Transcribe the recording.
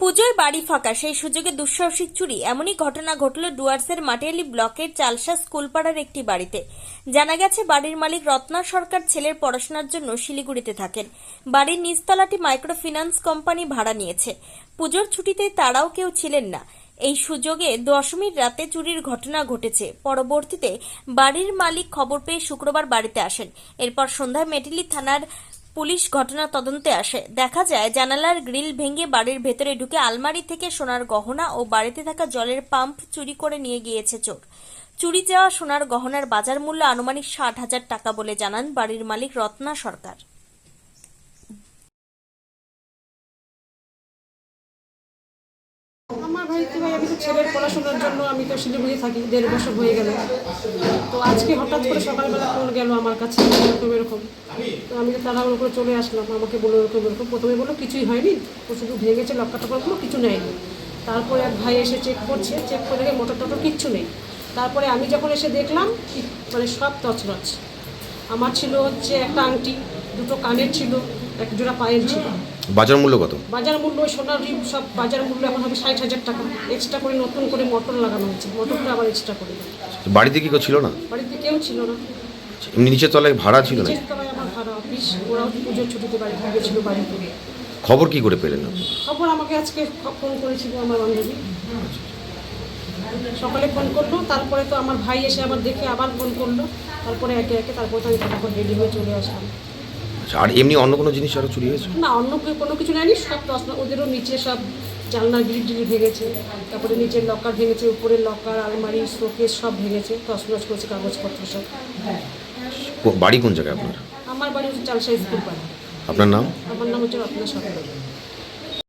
পুজোয় বাড়ি ফাঁকা। সেই সুযোগে দুঃসাহসিক চুরি। এমনই ঘটনা ঘটল ডুয়ার্সের মাটিয়ালি ব্লকের চালসা স্কুলপাড়ার একটি বাড়িতে। জানা গেছে, বাড়ির মালিক রত্না সরকার ছেলের পড়াশোনার জন্য শিলিগুড়িতে থাকেন। বাড়ির নিচতলাটি মাইক্রো ফিন্যান্স কোম্পানি ভাড়া নিয়েছে। পুজোর ছুটিতে তারাও কেউ ছিলেন না। এই সুযোগে দশমীর রাতে চুরির ঘটনা ঘটেছে। পরবর্তীতে বাড়ির মালিক খবর পেয়ে শুক্রবার বাড়িতে আসেন। এরপর সন্ধ্যায় মেটেলি থানার পুলিশ ঘটনা তদন্তে আসে। দেখা যায়, জানালার গ্রিল ভেঙে বাড়ির ভেতরে ঢুকে আলমারি থেকে সোনার গহনা ও বাড়িতে থাকা জলের পাম্প চুরি করে নিয়ে গিয়েছে চোর। চুরি যাওয়া সোনার গহনার বাজার মূল্য আনুমানিক ষাট হাজার টাকা বলে জানান বাড়ির মালিক রত্না সরকার। আমার ভাই তো ভাই, আমি তো ছেলের পড়াশোনার জন্য আমি তো শিলিগুড়ি থাকি, দেড় বছর হয়ে গেল। তো আজকে হঠাৎ করে সকালবেলা ফোন গেল আমার কাছে, এরকম এরকম। তো আমি তো তাড়াহুড়ো করে চলে আসলাম, আমাকে বলল এরকম এরকম। প্রথমে বলল, কিছুই হয়নি তো শুধু ভেঙেছে লক্কা টক্কাগুলো কিছু নেয়নি। তারপরে এক ভাই এসে চেক করছে চেক করে দেখে মোটর টটর কিচ্ছু নেই। তারপরে আমি যখন এসে দেখলাম মানে সব তছরছ আমার ছিল হচ্ছে একটা আংটি দুটো কানের ছিল এক জোড়া পায়ের ছিল। বাজার মূল্য কত? বাজার মূল্য ওই সোনার রিপ সব বাজার মূল্য এখন হবে ষাট হাজার টাকা। এক্সট্রা করে নতুন করে মোটর লাগানো হয়েছে। মোটরটা আবার এক্সট্রা করে বাড়িতে কি কেউ ছিল না? বাড়িতে কেউ ছিল না। এমনি নিচের তলায় ভাড়া ছিল না নিচের তলায় আমার ভাড়া অফিস ওরাও পুজোর ছুটিতে বাড়িতে খবর কি করে পেলেন? আপনি খবর আমাকে আজকে ফোন করেছিল আমার বান্ধবী। সকালে ফোন করল তারপরে তো আমার ভাই এসে আবার দেখে আবার ফোন করল। তারপরে একে একে তারপরে তো আমি ফটাফট রেডি হয়ে চলে আসলাম। আচ্ছা, আর এমনি অন্য কোনো জিনিস আরও চুরি হয়েছে? না অন্য কোনো কিছু নেয়নি সব দশ ওদেরও নিচে সব জানলা গ্রিল টিল ভেঙেছে। তারপরে নিচের লকার ভেঙেছে উপরের লকার আলমারি শোকেস সব ভেঙেছে তছনছ করেছে কাগজপত্র সব। বাড়ি কোন জায়গায় আপনার? আমার বাড়ি হচ্ছে চালসা স্কুল পাড়া। আপনার নাম? আমার নাম হচ্ছে রত্না সরকার।